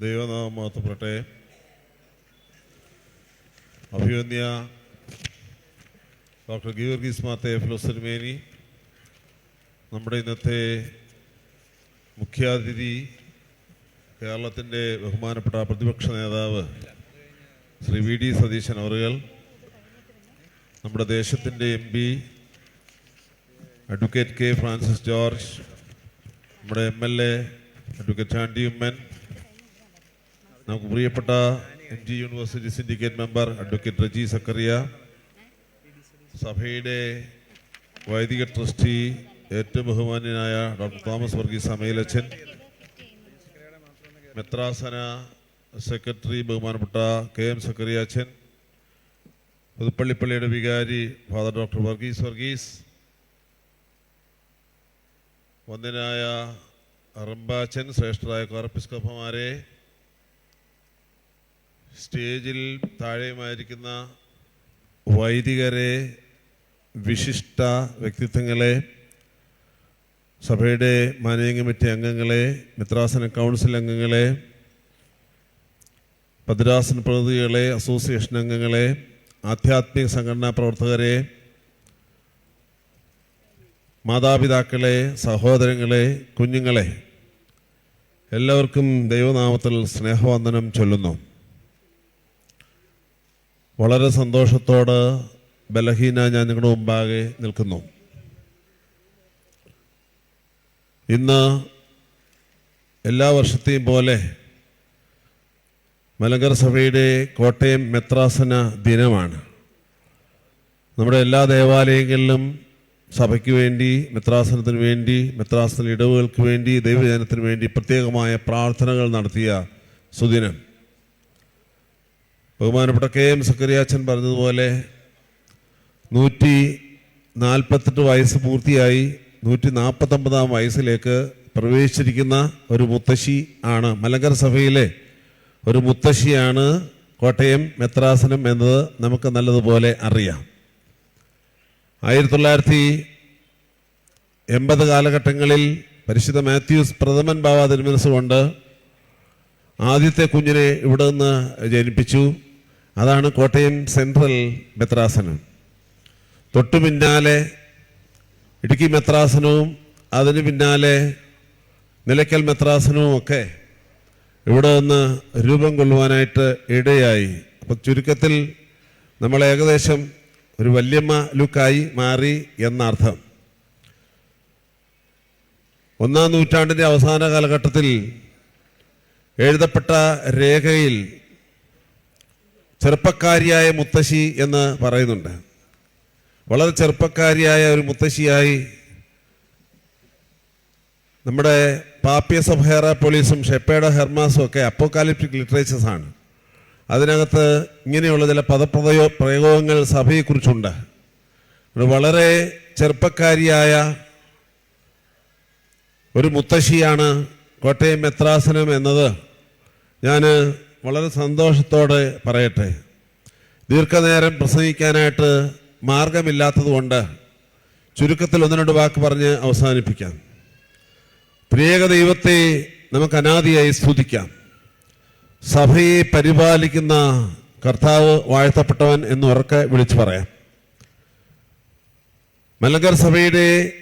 ദൈവനാമം മാത്രപ്പെടട്ടെ അഭിവന്യ ഡോക്ടർ ഗീവർഗീസ് മാത്തെ ഫിലോസൽമേനി നമ്മുടെ ഇന്നത്തെ മുഖ്യാതിഥി കേരളത്തിന്റെ ബഹുമാനപ്പെട്ട പ്രതിപക്ഷ നേതാവ് ശ്രീ വി ഡി സതീശൻ അവറുകൾ നമ്മുടെ ദേശത്തിന്റെ M P advocate K Francis George നമ്മുടെ M L A advocate Chandy Oommen നമുക്ക് പ്രിയപ്പെട്ട M G university syndicate member advocate Reji Zacharia സഭയുടെ വൈദിക ട്രസ്റ്റി ഏറ്റവും ബഹുമാന്യനായ ഡോക്ടർ തോമസ് വർഗീസ് അമയിലച്ചൻ മെത്രാസന സെക്രട്ടറി ബഹുമാനപ്പെട്ട കെ എം സക്കറിയാച്ചൻ പുതുപ്പള്ളിപ്പള്ളിയുടെ വികാരി ഫാദർ ഡോക്ടർ വർഗീസ് വർഗീസ് വന്ദനായ റംബാച്ചൻ ശ്രേഷ്ഠരായ കോർപ്പിസ്കോപ്പമാരെ സ്റ്റേജിൽ താഴെയുമായിരിക്കുന്ന വൈദികരെ വിശിഷ്ട വ്യക്തിത്വങ്ങളെ സഭയുടെ മാനേജിംഗ് കമ്മിറ്റി അംഗങ്ങളെ മിത്രാസന കൗൺസിൽ അംഗങ്ങളെ ഭദ്രാസന പ്രതിനിധികളെ അസോസിയേഷൻ അംഗങ്ങളെ ആധ്യാത്മിക സംഘടനാ പ്രവർത്തകരെ മാതാപിതാക്കളെ സഹോദരങ്ങളെ കുഞ്ഞുങ്ങളെ എല്ലാവർക്കും ദൈവനാമത്തിൽ സ്നേഹവന്ദനം ചൊല്ലുന്നു. വളരെ സന്തോഷത്തോട് ബലഹീന ഞാൻ നിങ്ങളുടെ മുമ്പാകെ നിൽക്കുന്നു. ഇന്ന് എല്ലാ വർഷത്തെയും പോലെ മലങ്കർ സഭയുടെ കോട്ടയം മെത്രാസന ദിനമാണ്. നമ്മുടെ എല്ലാ ദേവാലയങ്ങളിലും സഭയ്ക്ക് വേണ്ടി മെത്രാസനത്തിന് വേണ്ടി മെത്രാസന ഇടവുകൾക്ക് വേണ്ടി ദൈവജനത്തിന് വേണ്ടി പ്രത്യേകമായ പ്രാർത്ഥനകൾ നടത്തിയ സുദിനം. ബഹുമാനപ്പെട്ട കെ എം സക്കറിയാച്ചൻ പറഞ്ഞതുപോലെ നൂറ്റി നാൽപ്പത്തെട്ട് വയസ്സ് പൂർത്തിയായി നൂറ്റി നാൽപ്പത്തൊമ്പതാം വയസ്സിലേക്ക് പ്രവേശിച്ചിരിക്കുന്ന ഒരു മുത്തശ്ശി ആണ്. മലങ്കര സഭയിലെ ഒരു മുത്തശ്ശിയാണ് കോട്ടയം മെത്രാസനം എന്നത് നമുക്ക് നല്ലതുപോലെ അറിയാം. ആയിരത്തി തൊള്ളായിരത്തി എൺപത് കാലഘട്ടങ്ങളിൽ പരിശുദ്ധ മാത്യൂസ് പ്രഥമൻ ബാബ തിരുമനസ് കൊണ്ട് ആദ്യത്തെ കുഞ്ഞിനെ ഇവിടെ നിന്ന് ജനിപ്പിച്ചു. അതാണ് കോട്ടയം സെൻട്രൽ മെത്രാസനം. തൊട്ടു പിന്നാലെ ഇടുക്കി മെത്രാസനവും അതിന് പിന്നാലെ നിലയ്ക്കൽ മെത്രാസനവും ഒക്കെ ഇവിടെ നിന്ന് രൂപം കൊള്ളുവാനായിട്ട് ഇടയായി. അപ്പം ചുരുക്കത്തിൽ നമ്മൾ ഏകദേശം ഒരു വല്യമ്മ ലുക്കായി മാറി എന്നർത്ഥം. ഒന്നാം നൂറ്റാണ്ടിന്റെ അവസാന കാലഘട്ടത്തിൽ എഴുതപ്പെട്ട രേഖയിൽ ചെറുപ്പക്കാരിയായ മുത്തശ്ശി എന്ന് പറയുന്നുണ്ട്. വളരെ ചെറുപ്പക്കാരിയായ ഒരു മുത്തശ്ശിയായി നമ്മുടെ പാപ്പിയ സഭേറ പോലീസും ഷെപ്പേഡ ഹെർമാസും ഒക്കെ അപ്പോക്കാലിപ്റ്റിക് ലിറ്ററേച്ചേഴ്സാണ് അതിനകത്ത് ഇങ്ങനെയുള്ള ചില പദപ്രയോ പ്രയോഗങ്ങൾ സഭയെക്കുറിച്ചുണ്ട്. വളരെ ചെറുപ്പക്കാരിയായ ഒരു മുത്തശ്ശിയാണ് കോട്ടയം മെത്രാസനം എന്നത്. ഞാൻ വളരെ സന്തോഷത്തോടെ പറയട്ടെ. ദീർഘനേരം പ്രസംഗിക്കാനായിട്ട് മാർഗമില്ലാത്തതുകൊണ്ട് ചുരുക്കത്തിൽ ഒന്ന് രണ്ട് വാക്ക് പറഞ്ഞ് അവസാനിപ്പിക്കാം. ത്രിയേക ദൈവത്തെ നമുക്ക് അനാദിയായി സ്തുതിക്കാം. സഭയെ പരിപാലിക്കുന്ന കർത്താവ് വാഴ്ത്തപ്പെട്ടവൻ എന്ന് ഉറക്കെ വിളിച്ചു പറയാം. മലങ്കർ സഭയുടെ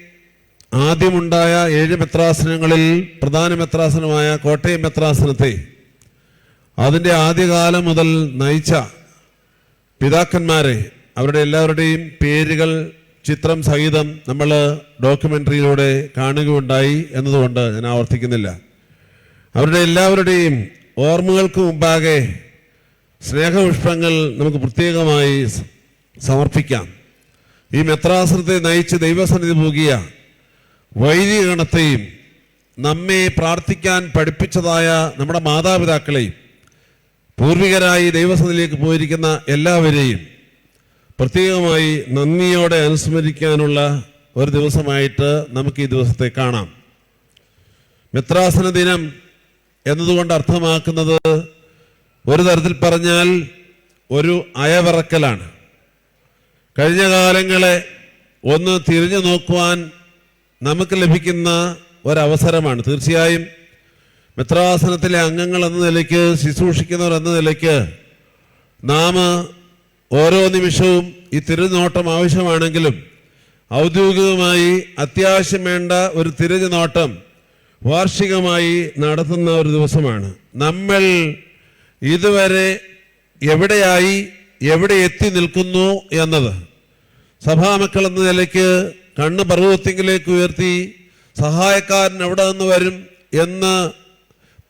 ആദ്യമുണ്ടായ ഏഴ് മെത്രാസനങ്ങളിൽ പ്രധാന മെത്രാസനമായ കോട്ടയം മെത്രാസനത്തെ അതിന്റെ ആദ്യകാലം മുതൽ നയിച്ച പിതാക്കന്മാരെ അവരുടെ എല്ലാവരുടെയും പേരുകൾ ചിത്രം സഹിതം നമ്മൾ ഡോക്യുമെന്ററിയിലൂടെ കാണുകയുണ്ടായി എന്നതുകൊണ്ട് ഞാൻ ആവർത്തിക്കുന്നില്ല. അവരുടെ എല്ലാവരുടെയും ഓർമ്മകൾക്ക് മുമ്പാകെ സ്നേഹപുഷ്പങ്ങൾ നമുക്ക് പ്രത്യേകമായി സമർപ്പിക്കാം. ഈ മെത്രാസനത്തെ നയിച്ച് ദൈവസന്നിധി പോകിയ വൈദികഗണത്തെയും നമ്മെ പ്രാർത്ഥിക്കാൻ പഠിപ്പിച്ചതായ നമ്മുടെ മാതാപിതാക്കളെയും പൂർവികരായി ദൈവസനിലേക്ക് പോയിരിക്കുന്ന എല്ലാവരെയും പ്രത്യേകമായി നന്ദിയോടെ അനുസ്മരിക്കാനുള്ള ഒരു ദിവസമായിട്ട് നമുക്ക് ഈ ദിവസത്തെ കാണാം. മിത്രാസന ദിനം എന്നതുകൊണ്ട് അർത്ഥമാക്കുന്നത് ഒരു തരത്തിൽ പറഞ്ഞാൽ ഒരു അയവിറക്കലാണ്. കഴിഞ്ഞ കാലങ്ങളെ ഒന്ന് തിരിഞ്ഞു നോക്കുവാൻ നമുക്ക് ലഭിക്കുന്ന ഒരവസരമാണ്. തീർച്ചയായും മിത്രാസനത്തിലെ അംഗങ്ങൾ എന്ന നിലയ്ക്ക് ശുശ്രൂഷിക്കുന്നവർ എന്ന നിലയ്ക്ക് നാം ഓരോ നിമിഷവും ഈ തിരുനോട്ടം ആവശ്യമാണെങ്കിലും ഔദ്യോഗികമായി അത്യാവശ്യം വേണ്ട ഒരു തിരുനോട്ടം വാർഷികമായി നടത്തുന്ന ഒരു ദിവസമാണ്. നമ്മൾ ഇതുവരെ എവിടെയായി എവിടെ എത്തി നിൽക്കുന്നു എന്നത് സഭാമക്കൾ എന്ന നിലയ്ക്ക് കണ്ണ് പർവത്തിങ്കിലേക്ക് ഉയർത്തി സഹായക്കാരൻ എവിടെ നിന്ന് വരും എന്ന്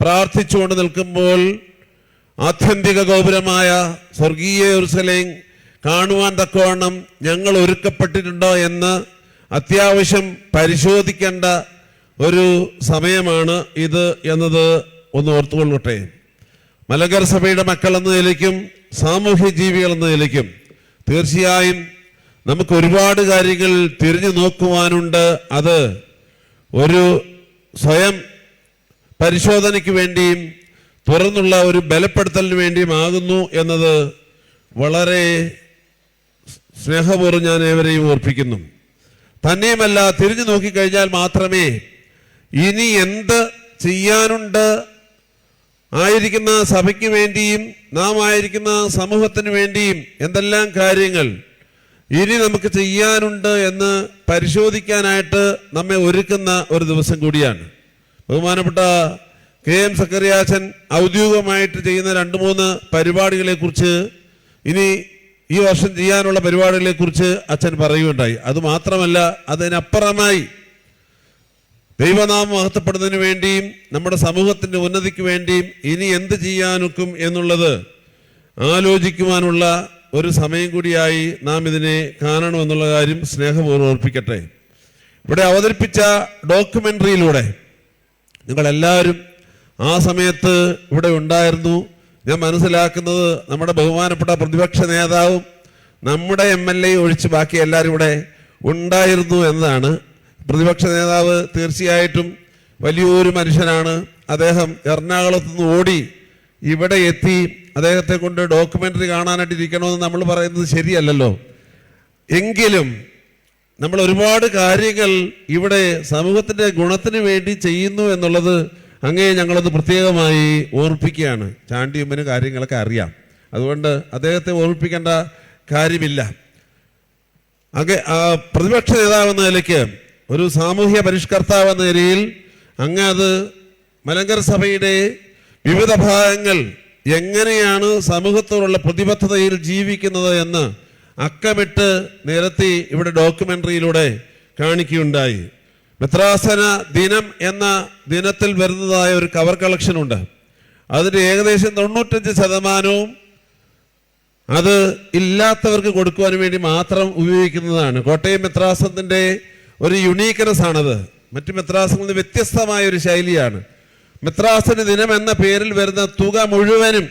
പ്രാർത്ഥിച്ചുകൊണ്ട് നിൽക്കുമ്പോൾ ആത്യന്തിക ഗോപുരമായ സ്വർഗീയ യെരൂശലേം കാണുവാൻ തക്കവണ്ണം ഞങ്ങൾ ഒരുക്കപ്പെട്ടിട്ടുണ്ടോ എന്ന് അത്യാവശ്യം പരിശോധിക്കേണ്ട ഒരു സമയമാണ് ഇത് എന്നത് ഒന്ന് ഓർത്തുകൊള്ളട്ടെ. മലകർ സഭയുടെ മക്കൾ എന്ന നിലയ്ക്കും സാമൂഹ്യ ജീവികൾ എന്ന നിലയ്ക്കും തീർച്ചയായും നമുക്ക് ഒരുപാട് കാര്യങ്ങൾ തിരിഞ്ഞു നോക്കുവാനുണ്ട്. അത് ഒരു സ്വയം പരിശോധനയ്ക്ക് വേണ്ടിയും തുറന്നുള്ള ഒരു ബലപ്പെടുത്തലിന് വേണ്ടിയും ആകുന്നു എന്നത് വളരെ സ്നേഹപൂർവം ഞാൻ ഏവരെയും ഓർപ്പിക്കുന്നു. തന്നെയുമല്ല തിരിഞ്ഞു നോക്കിക്കഴിഞ്ഞാൽ മാത്രമേ ഇനി എന്ത് ചെയ്യാനുണ്ട്? ആയിരിക്കുന്ന സഭയ്ക്ക് വേണ്ടിയും നാം ആയിരിക്കുന്ന സമൂഹത്തിന് വേണ്ടിയും എന്തെല്ലാം കാര്യങ്ങൾ ഇനി നമുക്ക് ചെയ്യാനുണ്ട് എന്ന് പരിശോധിക്കാനായിട്ട് നമ്മെ ഒരുക്കുന്ന ഒരു ദിവസം കൂടിയാണ്. ബഹുമാനപ്പെട്ട കെ എം സക്കറിയാച്ചൻ ഔദ്യോഗികമായിട്ട് ചെയ്യുന്ന രണ്ട് മൂന്ന് പരിപാടികളെ കുറിച്ച് ഇനി ഈ വർഷം ചെയ്യാനുള്ള പരിപാടികളെ കുറിച്ച് അച്ഛൻ പറയുകയുണ്ടായി. അത് മാത്രമല്ല അതിനപ്പുറമായി ദൈവനാമം മഹത്വപ്പെടുന്നതിന് വേണ്ടിയും നമ്മുടെ സമൂഹത്തിന്റെ ഉന്നതിക്ക് വേണ്ടിയും ഇനി എന്ത് ചെയ്യാനൊക്കും എന്നുള്ളത് ആലോചിക്കുവാനുള്ള ഒരു സമയം കൂടിയായി നാം ഇതിനെ കാണണമെന്നുള്ള കാര്യം സ്നേഹപൂർവം ഓർപ്പിക്കട്ടെ. ഇവിടെ അവതരിപ്പിച്ച ഡോക്യുമെന്ററിയിലൂടെ നിങ്ങളെല്ലാവരും ആ സമയത്ത് ഇവിടെ ഉണ്ടായിരുന്നു. ഞാൻ മനസ്സിലാക്കുന്നത് നമ്മുടെ ബഹുമാനപ്പെട്ട പ്രതിപക്ഷ നേതാവും നമ്മുടെ എം എൽ എ ഒഴിച്ച് ബാക്കി എല്ലാവരും ഇവിടെ ഉണ്ടായിരുന്നു എന്നതാണ് പ്രതിപക്ഷ നേതാവ് തീർച്ചയായിട്ടും വലിയൊരു മനുഷ്യനാണ്. അദ്ദേഹം എറണാകുളത്ത് നിന്ന് ഓടി ഇവിടെ എത്തി അദ്ദേഹത്തെ കൊണ്ട് ഡോക്യുമെന്ററി കാണാനായിട്ടിരിക്കണമെന്ന് നമ്മൾ പറയുന്നത് ശരിയല്ലല്ലോ. എങ്കിലും നമ്മൾ ഒരുപാട് കാര്യങ്ങൾ ഇവിടെ സമൂഹത്തിന്റെ ഗുണത്തിന് വേണ്ടി ചെയ്യുന്നു എന്നുള്ളത് അങ്ങേ ഞങ്ങളത് പ്രത്യേകമായി ഓർപ്പിക്കുകയാണ്. ചാണ്ടിയമ്മന് കാര്യങ്ങളൊക്കെ അറിയാം. അതുകൊണ്ട് അദ്ദേഹത്തെ ഓർപ്പിക്കേണ്ട കാര്യമില്ല. അങ്ങ് പ്രതിപക്ഷ നേതാവ് എന്ന നിലയ്ക്ക് ഒരു സാമൂഹ്യ പരിഷ്കർത്താവ് എന്ന നിലയിൽ അങ്ങ് അത് മലങ്കര സഭയുടെ വിവിധ ഭാഗങ്ങൾ എങ്ങനെയാണ് സമൂഹത്തോടുള്ള പ്രതിബദ്ധതയിൽ ജീവിക്കുന്നത് എന്ന് അക്കമിട്ട് നിരത്തി ഇവിടെ ഡോക്യുമെന്ററിയിലൂടെ കാണിക്കുകയുണ്ടായി. മെത്രാസന ദിനം എന്ന ദിനത്തിൽ വരുന്നതായ ഒരു കവർ കളക്ഷൻ ഉണ്ട്. അതിന്റെ ഏകദേശം തൊണ്ണൂറ്റഞ്ച് ശതമാനവും അത് ഇല്ലാത്തവർക്ക് കൊടുക്കുവാൻ വേണ്ടി മാത്രം ഉപയോഗിക്കുന്നതാണ്. കോട്ടയം മെത്രാസത്തിന്റെ ഒരു യുണീക്ക്നെസ് ആണത്. മറ്റ് മെത്രാസങ്ങളിൽ വ്യത്യസ്തമായ ഒരു ശൈലിയാണ്. മെത്രാസന ദിനം എന്ന പേരിൽ വരുന്ന തുക മുഴുവനും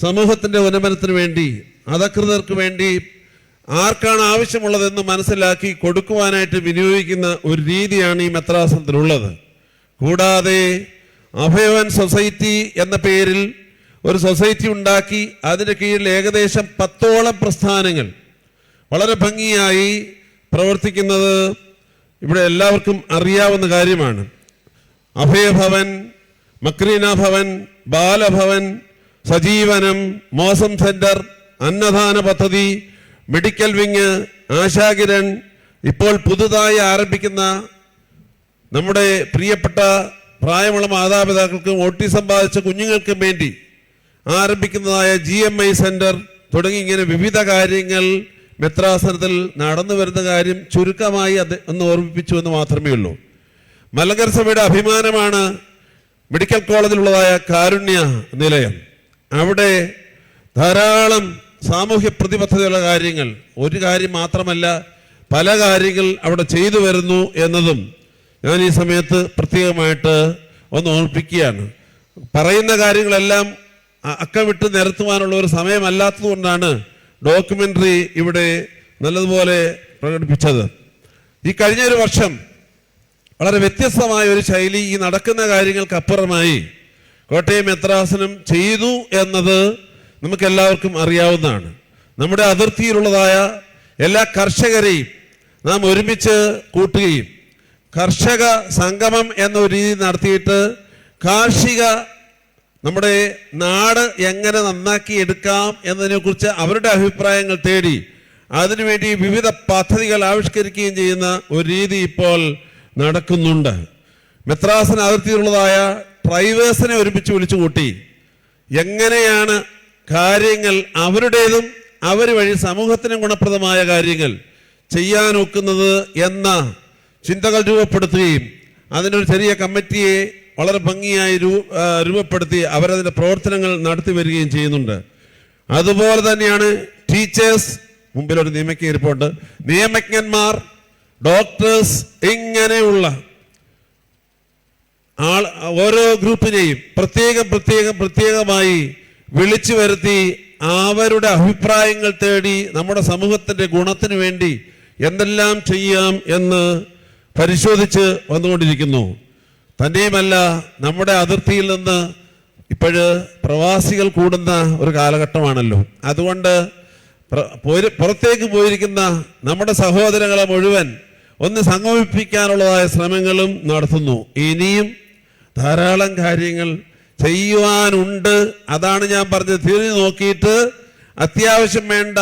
സമൂഹത്തിന്റെ ഉന്നമനത്തിന് വേണ്ടി അധകൃതർക്ക് വേണ്ടി ആർക്കാണ് ആവശ്യമുള്ളതെന്ന് മനസ്സിലാക്കി കൊടുക്കുവാനായിട്ട് വിനിയോഗിക്കുന്ന ഒരു രീതിയാണ് ഈ മെത്രാസനത്തിലുള്ളത്. കൂടാതെ അഭയവൻ സൊസൈറ്റി എന്ന പേരിൽ ഒരു സൊസൈറ്റി ഉണ്ടാക്കി അതിന്റെ കീഴിൽ ഏകദേശം പത്തോളം പ്രസ്ഥാനങ്ങൾ വളരെ ഭംഗിയായി പ്രവർത്തിക്കുന്നത് ഇവിടെ എല്ലാവർക്കും അറിയാവുന്ന കാര്യമാണ്. അഭയഭവൻ മക്രീന ഭവൻ ബാലഭവൻ സജീവനം മോസം സെന്റർ അന്നദാന പദ്ധതി മെഡിക്കൽ വിങ് ആശാകിരൺ ഇപ്പോൾ പുതുതായി ആരംഭിക്കുന്ന നമ്മുടെ പ്രിയപ്പെട്ട പ്രായമുള്ള മാതാപിതാക്കൾക്കും ഓട്ടിസം ബാധിച്ച കുഞ്ഞുങ്ങൾക്കും വേണ്ടി ആരംഭിക്കുന്നതായ ജി എം ഐ സെന്റർ തുടങ്ങി ഇങ്ങനെ വിവിധ കാര്യങ്ങൾ മെത്രാസനത്തിൽ നടന്നു വരുന്ന കാര്യം ചുരുക്കമായി അത് ഒന്ന് ഓർമ്മിപ്പിച്ചു എന്ന് മാത്രമേ ഉള്ളൂ. മലങ്കര സഭയുടെ അഭിമാനമാണ് മെഡിക്കൽ കോളേജിലുള്ളതായ കാരുണ്യ നിലയം. അവിടെ ധാരാളം സാമൂഹ്യ പ്രതിബദ്ധതയുള്ള കാര്യങ്ങൾ. ഒരു കാര്യം മാത്രമല്ല പല കാര്യങ്ങൾ അവിടെ ചെയ്തു വരുന്നു എന്നതും ഞാൻ ഈ സമയത്ത് പ്രത്യേകമായിട്ട് ഒന്ന് ഓർപ്പിക്കുകയാണ് പറയുന്ന കാര്യങ്ങളെല്ലാം അക്കം അക്കമിട്ട് നിരത്തുവാനുള്ള ഒരു സമയമല്ലാത്തതുകൊണ്ടാണ് ഡോക്യുമെന്ററി ഇവിടെ നല്ലതുപോലെ പ്രകടിപ്പിച്ചത്. ഈ കഴിഞ്ഞ ഒരു വർഷം വളരെ വ്യത്യസ്തമായ ഒരു ശൈലി ഈ നടക്കുന്ന കാര്യങ്ങൾക്കപ്പുറമായി കോട്ടയം മെത്രാസനം ചെയ്തു എന്നത് നമുക്ക് എല്ലാവർക്കും അറിയാവുന്നതാണ്. നമ്മുടെ അതിർത്തിയിലുള്ളതായ എല്ലാ കർഷകരെയും നാം ഒരുമിച്ച് കൂട്ടുകയും കർഷക സംഗമം എന്ന ഒരു രീതി നടത്തിയിട്ട് കാർഷിക നമ്മുടെ നാട് എങ്ങനെ നന്നാക്കി എടുക്കാം എന്നതിനെക്കുറിച്ച് അവരുടെ അഭിപ്രായങ്ങൾ തേടി അതിനുവേണ്ടി വിവിധ പദ്ധതികൾ ആവിഷ്കരിക്കുകയും ചെയ്യുന്ന ഒരു രീതി ഇപ്പോൾ നടക്കുന്നുണ്ട്. മെത്രാസിന് അതിർത്തിയിലുള്ളതായ ഡ്രൈവേഴ്സിനെ ഒരുമിച്ച് വിളിച്ചു കൂട്ടി എങ്ങനെയാണ് കാര്യങ്ങൾ അവരുടേതും അവർ വഴി സമൂഹത്തിന് ഗുണപ്രദമായ കാര്യങ്ങൾ ചെയ്യാൻ ഒക്കുന്നത് എന്ന ചിന്തകൾ രൂപപ്പെടുത്തുകയും അതിനൊരു ചെറിയ കമ്മിറ്റിയെ വളരെ ഭംഗിയായി രൂപപ്പെടുത്തി അവരതിന്റെ പ്രവർത്തനങ്ങൾ നടത്തി വരികയും ചെയ്യുന്നുണ്ട്. അതുപോലെ തന്നെയാണ് ടീച്ചേഴ്സ് മുമ്പിലൊരു നിയമജ്ഞ റിപ്പോർട്ട് നിയമജ്ഞന്മാർ ഡോക്ടേഴ്സ് ഇങ്ങനെയുള്ള ആൾ ഓരോ ഗ്രൂപ്പിനെയും പ്രത്യേകം പ്രത്യേകം പ്രത്യേകമായി വിളിച്ചു വരുത്തി അവരുടെ അഭിപ്രായങ്ങൾ തേടി നമ്മുടെ സമൂഹത്തിന്റെ ഗുണത്തിന് വേണ്ടി എന്തെല്ലാം ചെയ്യാം എന്ന് പരിശോധിച്ച് വന്നുകൊണ്ടിരിക്കുന്നു. തന്നെയുമല്ല നമ്മുടെ അതിർത്തിയിൽ നിന്ന് ഇപ്പോഴ് പ്രവാസികൾ കൂടുന്ന ഒരു കാലഘട്ടമാണല്ലോ. അതുകൊണ്ട് പുറത്തേക്ക് പോയിരിക്കുന്ന നമ്മുടെ സഹോദരങ്ങളെ മുഴുവൻ ഒന്ന് സംഗമിപ്പിക്കാനുള്ളതായ ശ്രമങ്ങളും നടത്തുന്നു. ഇനിയും ധാരാളം കാര്യങ്ങൾ ചെയ്യുവാനുണ്ട്. അതാണ് ഞാൻ പറഞ്ഞത്. തിരിഞ്ഞു നോക്കിയിട്ട് അത്യാവശ്യം വേണ്ട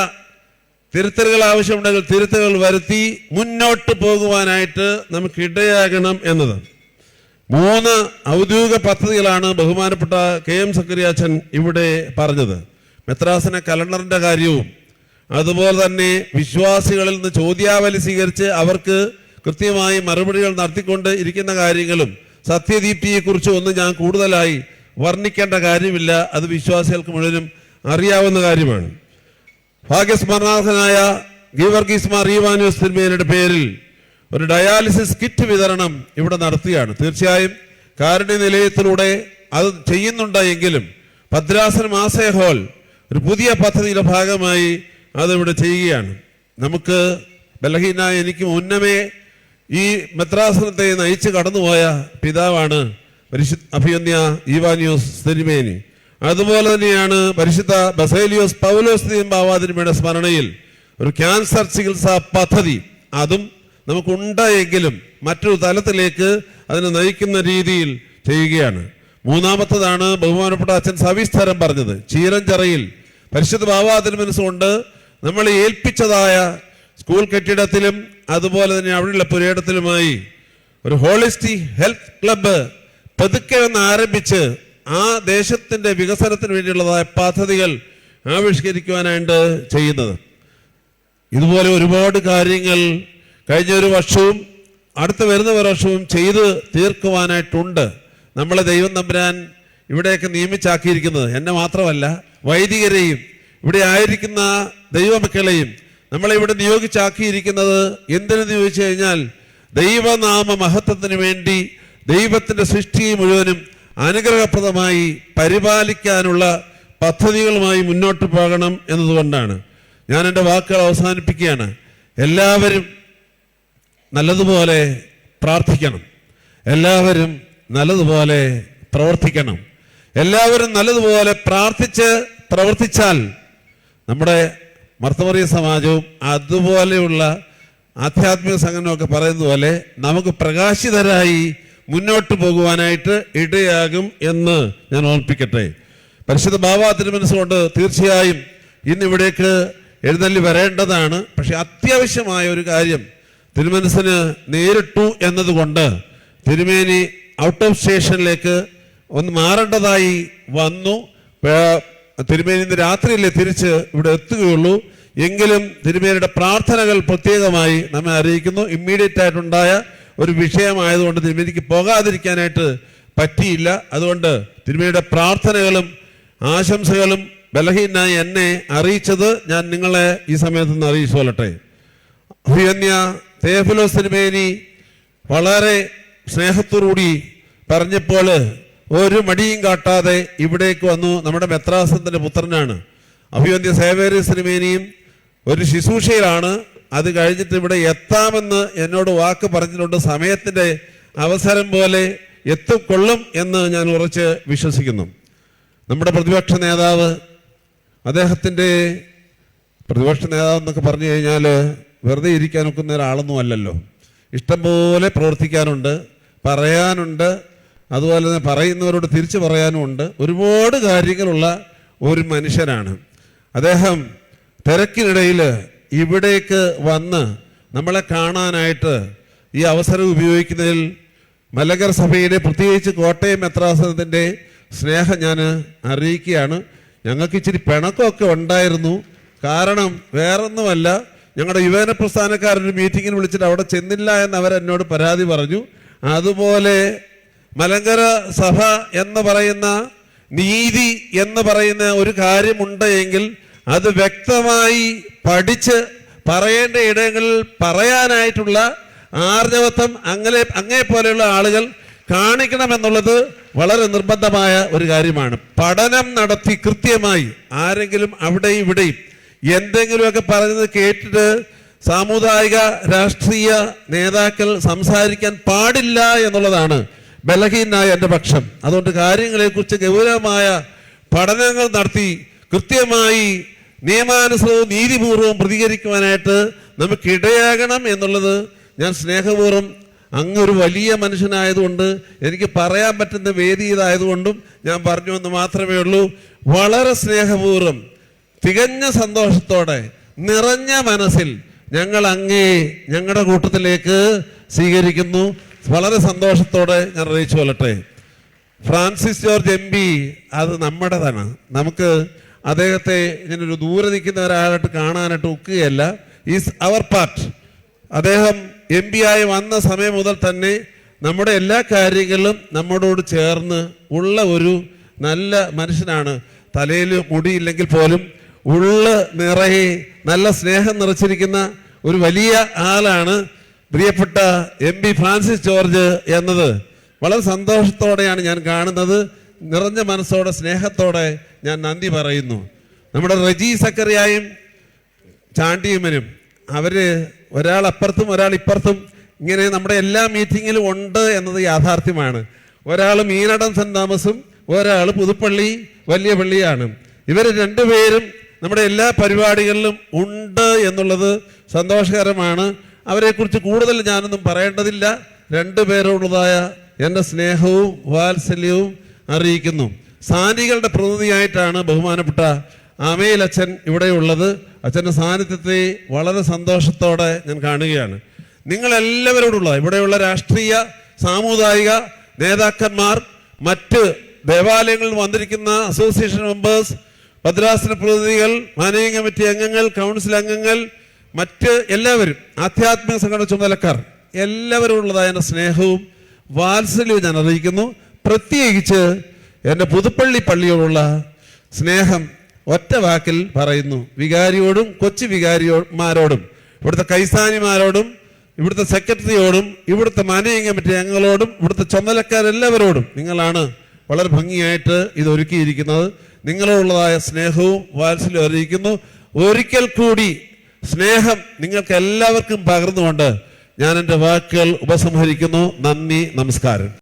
തിരുത്തലുകൾ ആവശ്യമുണ്ടെങ്കിൽ തിരുത്തലുകൾ വരുത്തി മുന്നോട്ട് പോകുവാനായിട്ട് നമുക്ക് ഇടയാകണം എന്നത്. മൂന്ന് ഔദ്യോഗിക പദ്ധതികളാണ് ബഹുമാനപ്പെട്ട കെ എം സക്കരിയാച്ചൻ ഇവിടെ പറഞ്ഞത്. മെത്രാസിനെ കലണ്ടറിന്റെ കാര്യവും അതുപോലെ തന്നെ വിശ്വാസികളിൽ നിന്ന് ചോദ്യാവലി സ്വീകരിച്ച് അവർക്ക് കൃത്യമായി മറുപടികൾ നടത്തിക്കൊണ്ട് ഇരിക്കുന്ന കാര്യങ്ങളും സത്യദീപ്തിയെക്കുറിച്ചും ഒന്ന് ഞാൻ കൂടുതലായി വർണിക്കേണ്ട കാര്യമില്ല. അത് വിശ്വാസികൾക്ക് മുഴുവനും അറിയാവുന്ന കാര്യമാണ്. ഭാഗ്യസ്മരണാർഹനായ ഗീവർഗീസ് മാർ ഈവാനുസ് തിരുമേനയുടെ പേരിൽ ഒരു ഡയാലിസിസ് കിറ്റ് വിതരണം ഇവിടെ നടത്തുകയാണ്. തീർച്ചയായും കാരുണ്യ നിലയത്തിലൂടെ അത് ചെയ്യുന്നുണ്ട് എങ്കിലും ഭദ്രാസനം മാസേ ഹോൾ ഒരു പുതിയ പദ്ധതിയുടെ ഭാഗമായി അതിവിടെ ചെയ്യുകയാണ്. നമുക്ക് ബലഹീനായ എനിക്ക് മുന്നമേ ഈ മെത്രാസനത്തെ നയിച്ച് കടന്നുപോയ പിതാവാണ് പരിശുദ്ധ അഭിയന്യ ഈവാനിയോസ് തിരുമേനി. അതുപോലെ തന്നെയാണ് പരിശുദ്ധ ബസേലിയോസ് പൗലോസ് ബാവാതിരിമയുടെ സ്മരണയിൽ ഒരു ക്യാൻസർ ചികിത്സാ പദ്ധതി. അതും നമുക്കുണ്ട് എങ്കിലും മറ്റൊരു തലത്തിലേക്ക് അതിനെ നയിക്കുന്ന രീതിയിൽ ചെയ്യുകയാണ്. മൂന്നാമത്തതാണ് ബഹുമാനപ്പെട്ട അച്ഛൻ സവിസ്തരം പറഞ്ഞത്. ചീരഞ്ചറയിൽ പരിശുദ്ധ ബാവാതിരിമനസ് കൊണ്ട് നമ്മളെ ഏൽപ്പിച്ചതായ സ്കൂൾ കെട്ടിടത്തിലും അതുപോലെ തന്നെ അവിടെയുള്ള പുരയിടത്തിലുമായി ഒരു ഹോളിസ്റ്റി ഹെൽത്ത് ക്ലബ്ബ് പതുക്കെ ഒന്ന് ആരംഭിച്ച് ആ ദേശത്തിന്റെ വികസനത്തിന് വേണ്ടിയുള്ളതായ പദ്ധതികൾ ആവിഷ്കരിക്കുവാനായിട്ട് ചെയ്യുന്നത്. ഇതുപോലെ ഒരുപാട് കാര്യങ്ങൾ കഴിഞ്ഞ ഒരു വർഷവും അടുത്ത വരുന്ന വർഷവും ചെയ്ത് തീർക്കുവാനായിട്ടുണ്ട്. നമ്മളെ ദൈവം തമ്പുരാൻ ഇവിടെയൊക്കെ നിയമിച്ചാക്കിയിരിക്കുന്നത്. എന്നെ മാത്രമല്ല വൈദികരെയും ഇവിടെ ആയിരിക്കുന്ന ദൈവമക്കളെയും നമ്മളെ ഇവിടെ നിയോഗിച്ചാക്കിയിരിക്കുന്നത് എന്തിനു ചോദിച്ചു കഴിഞ്ഞാൽ ദൈവനാമ മഹത്വത്തിന് വേണ്ടി ദൈവത്തിന്റെ സൃഷ്ടി മുഴുവനും അനുഗ്രഹപ്രദമായി പരിപാലിക്കാനുള്ള പദ്ധതികളുമായി മുന്നോട്ട് പോകണം എന്നതുകൊണ്ടാണ്. ഞാൻ എന്റെ വാക്കുകൾ അവസാനിപ്പിക്കുകയാണ്. എല്ലാവരും നല്ലതുപോലെ പ്രാർത്ഥിക്കണം. എല്ലാവരും നല്ലതുപോലെ പ്രവർത്തിക്കണം. എല്ലാവരും നല്ലതുപോലെ പ്രാർത്ഥിച്ച് പ്രവർത്തിച്ചാൽ നമ്മുടെ മർത്തമറിയ സമാജവും അതുപോലെയുള്ള ആധ്യാത്മിക സംഘടനയൊക്കെ പറയുന്ന പോലെ നമുക്ക് പ്രകാശിതരായി മുന്നോട്ട് പോകുവാനായിട്ട് ഇടയാകും എന്ന് ഞാൻ ഓർപ്പിക്കട്ടെ. പരിശുദ്ധ ബാബാ തിരുമനസ്സുകൊണ്ട് തീർച്ചയായും ഇന്ന് ഇവിടേക്ക് എഴുന്നള്ളി വരേണ്ടതാണ്. പക്ഷെ അത്യാവശ്യമായ ഒരു കാര്യം തിരുമനസ്സിന് നേരിട്ടു എന്നതുകൊണ്ട് തിരുമേനി ഔട്ട് ഓഫ് സ്റ്റേഷനിലേക്ക് ഒന്ന് മാറേണ്ടതായി വന്നു. തിരുമേനി ഇന്ന് രാത്രിയിലെ തിരിച്ച് ഇവിടെ എത്തുകയുള്ളൂ. എങ്കിലും തിരുമേനിയുടെ പ്രാർത്ഥനകൾ പ്രത്യേകമായി നമ്മെ അറിയിക്കുന്നു. ഇമ്മീഡിയറ്റ് ആയിട്ടുണ്ടായ ഒരു വിഷയമായതുകൊണ്ട് തിരുമേനിക്ക് പോകാതിരിക്കാനായിട്ട് പറ്റിയില്ല. അതുകൊണ്ട് തിരുമേനിയുടെ പ്രാർത്ഥനകളും ആശംസകളും ബലഹീനായി എന്നെ അറിയിച്ചത് ഞാൻ നിങ്ങളെ ഈ സമയത്ത് നിന്ന് അറിയിച്ചു കൊല്ലട്ടെ അഭിയന്യ തേഫലോസ് തിരുമേനി വളരെ സ്നേഹത്തോടുകൂടി പറഞ്ഞപ്പോൾ ഒരു മടിയും കാട്ടാതെ ഇവിടേക്ക് വന്നു. നമ്മുടെ മെത്രാസത്തിന്റെ പുത്രനാണ്. അഭിവന്യ സേവേരി സിനിമേനിയും ഒരു ശുശ്രൂഷയിലാണ്. അത് കഴിഞ്ഞിട്ട് ഇവിടെ എത്താമെന്ന് എന്നോട് വാക്ക് പറഞ്ഞിട്ടുണ്ട്. സമയത്തിന്റെ അവസരം പോലെ എത്തിക്കൊള്ളും എന്ന് ഞാൻ ഉറച്ച് വിശ്വസിക്കുന്നു. നമ്മുടെ പ്രതിപക്ഷ നേതാവ് അദ്ദേഹത്തിന്റെ പ്രതിപക്ഷ നേതാവ് എന്നൊക്കെ പറഞ്ഞു കഴിഞ്ഞാൽ വെറുതെ ഇരിക്കാൻ ഒക്കുന്ന ഒരാളൊന്നും അല്ലല്ലോ. ഇഷ്ടംപോലെ പ്രവർത്തിക്കാനുണ്ട് പറയാനുണ്ട് അതുപോലെ തന്നെ പറയുന്നവരോട് തിരിച്ചു പറയാനും ഉണ്ട്. ഒരുപാട് കാര്യങ്ങളുള്ള ഒരു മനുഷ്യനാണ്. അദ്ദേഹം തിരക്കിനിടയിൽ ഇവിടേക്ക് വന്ന് നമ്മളെ കാണാനായിട്ട് ഈ അവസരം ഉപയോഗിക്കുന്നതിൽ മലങ്കർ സഭയിലെ പ്രത്യേകിച്ച് കോട്ടയം മെത്രാസനത്തിന്റെ സ്നേഹം ഞാൻ അറിയിക്കുകയാണ്. ഞങ്ങൾക്ക് ഇച്ചിരി പിണക്കമൊക്കെ ഉണ്ടായിരുന്നു. കാരണം വേറൊന്നുമല്ല ഞങ്ങളുടെ യുവജന പ്രസ്ഥാനക്കാരൊരു മീറ്റിങ്ങിന് വിളിച്ചിട്ട് അവിടെ ചെന്നില്ല എന്ന് അവരെന്നോട് പരാതി പറഞ്ഞു. അതുപോലെ മലങ്കര സഭ എന്ന് പറയുന്ന നീതി എന്ന് പറയുന്ന ഒരു കാര്യമുണ്ട് എങ്കിൽ അത് വ്യക്തമായി പഠിച്ച് പറയേണ്ട ഇടങ്ങളിൽ പറയാനായിട്ടുള്ള ആർജവത്വം അങ്ങനെ അങ്ങേ പോലെയുള്ള ആളുകൾ കാണിക്കണമെന്നുള്ളത് വളരെ നിർബന്ധമായ ഒരു കാര്യമാണ്. പഠനം നടത്തി കൃത്യമായി ആരെങ്കിലും അവിടെയും ഇവിടെയും എന്തെങ്കിലുമൊക്കെ പറഞ്ഞത് കേട്ടിട്ട് സാമുദായിക രാഷ്ട്രീയ നേതാക്കൾ സംസാരിക്കാൻ പാടില്ല എന്നുള്ളതാണ് ബലഹീനായ എന്റെ പക്ഷം. അതുകൊണ്ട് കാര്യങ്ങളെക്കുറിച്ച് ഗൗരവമായ പഠനങ്ങൾ നടത്തി കൃത്യമായി നിയമാനുസൃതവും നീതിപൂർവവും പ്രതികരിക്കുവാനായിട്ട് നമുക്കിടയാകണം എന്നുള്ളത് ഞാൻ സ്നേഹപൂർവം അങ്ങൊരു വലിയ മനുഷ്യനായതുകൊണ്ട് എനിക്ക് പറയാൻ പറ്റുന്ന വേദി ഇതായതുകൊണ്ടും ഞാൻ പറഞ്ഞു എന്ന് മാത്രമേ ഉള്ളൂ. വളരെ സ്നേഹപൂർവം തികഞ്ഞ സന്തോഷത്തോടെ നിറഞ്ഞ മനസ്സിൽ ഞങ്ങൾ അങ്ങേ ഞങ്ങളുടെ കൂട്ടത്തിലേക്ക് സ്വീകരിക്കുന്നു. വളരെ സന്തോഷത്തോടെ ഞാൻ അറിയിച്ചു കൊള്ളട്ടെ. ഫ്രാൻസിസ് ജോർജ് എം പി അത് നമ്മുടേതാണ്. നമുക്ക് അദ്ദേഹത്തെ ഇങ്ങനെ ഒരു ദൂരെ നിൽക്കുന്ന ഒരാളായിട്ട് കാണാനായിട്ട് ഒക്കുകയല്ല. ഈസ് അവർ പാർട്ട് അദ്ദേഹം എം പി ആയി വന്ന സമയം മുതൽ തന്നെ നമ്മുടെ എല്ലാ കാര്യങ്ങളിലും നമ്മളോട് ചേർന്ന് ഉള്ള ഒരു നല്ല മനുഷ്യനാണ്. തലയിൽ മുടിയില്ലെങ്കിൽ പോലും ഉള്ള നിറയെ നല്ല സ്നേഹം നിറച്ചിരിക്കുന്ന ഒരു വലിയ ആളാണ് പ്രിയപ്പെട്ട എം പി ഫ്രാൻസിസ് ജോർജ് എന്നത്. വളരെ സന്തോഷത്തോടെയാണ് ഞാൻ കാണുന്നത്. നിറഞ്ഞ മനസ്സോടെ സ്നേഹത്തോടെ ഞാൻ നന്ദി പറയുന്നു. നമ്മുടെ റജി സക്കറിയായും ചാണ്ടിയമ്മനും അവർ ഒരാൾ അപ്പുറത്തും ഒരാൾ ഇപ്പുറത്തും ഇങ്ങനെ നമ്മുടെ എല്ലാ മീറ്റിങ്ങിലും ഉണ്ട് എന്നത് യാഥാർത്ഥ്യമാണ്. ഒരാൾ മീനടൻ സെന്റ് തോമസും ഒരാൾ പുതുപ്പള്ളി വലിയ പള്ളിയാണ്. ഇവർ രണ്ടുപേരും നമ്മുടെ എല്ലാ പരിപാടികളിലും ഉണ്ട് എന്നുള്ളത് സന്തോഷകരമാണ്. അവരെക്കുറിച്ച് കൂടുതൽ ഞാനൊന്നും പറയേണ്ടതില്ല. രണ്ടുപേരോടുള്ളതായ എന്റെ സ്നേഹവും വാത്സല്യവും അറിയിക്കുന്നു. സാനികളുടെ പ്രതിനിധിയായിട്ടാണ് ബഹുമാനപ്പെട്ട ആമയിൽ അച്ഛൻ ഇവിടെയുള്ളത് അച്ഛന്റെ സാന്നിധ്യത്തെ വളരെ സന്തോഷത്തോടെ ഞാൻ കാണുകയാണ്. നിങ്ങളെല്ലാവരോടുള്ള ഇവിടെയുള്ള രാഷ്ട്രീയ സാമുദായിക നേതാക്കന്മാർ മറ്റ് ദേവാലയങ്ങളിൽ വന്നിരിക്കുന്ന അസോസിയേഷൻ മെമ്പേഴ്സ് ഭദ്രാസന പ്രതിനിധികൾ മാനേജിംഗ് കമ്മിറ്റി അംഗങ്ങൾ കൗൺസിൽ അംഗങ്ങൾ മറ്റ് എല്ലാവരും ആധ്യാത്മിക സംഘടന ചുമതലക്കാർ എല്ലാവരോടുള്ളതായ സ്നേഹവും വാത്സല്യവും ഞാൻ അറിയിക്കുന്നു. പ്രത്യേകിച്ച് എന്റെ പുതുപ്പള്ളി പള്ളിയോടുള്ള സ്നേഹം ഒറ്റ വാക്കിൽ പറയുന്നു. വികാരിയോടും കൊച്ചു വികാരിമാരോടും ഇവിടുത്തെ കൈസാനിമാരോടും ഇവിടുത്തെ സെക്രട്ടറിയോടും ഇവിടുത്തെ മാനേജിംഗ് കമ്മിറ്റി അംഗങ്ങളോടും ഇവിടുത്തെ ചുമതലക്കാരെല്ലാവരോടും നിങ്ങളാണ് വളരെ ഭംഗിയായിട്ട് ഇത് ഒരുക്കിയിരിക്കുന്നത്. നിങ്ങളോടുള്ളതായ സ്നേഹവും വാത്സല്യം അറിയിക്കുന്നു. ഒരിക്കൽ കൂടി സ്നേഹം നിങ്ങൾക്ക് എല്ലാവർക്കും പകർന്നുകൊണ്ട് ഞാൻ എന്റെ വാക്കുകൾ ഉപസംഹരിക്കുന്നു. നന്ദി നമസ്കാരം.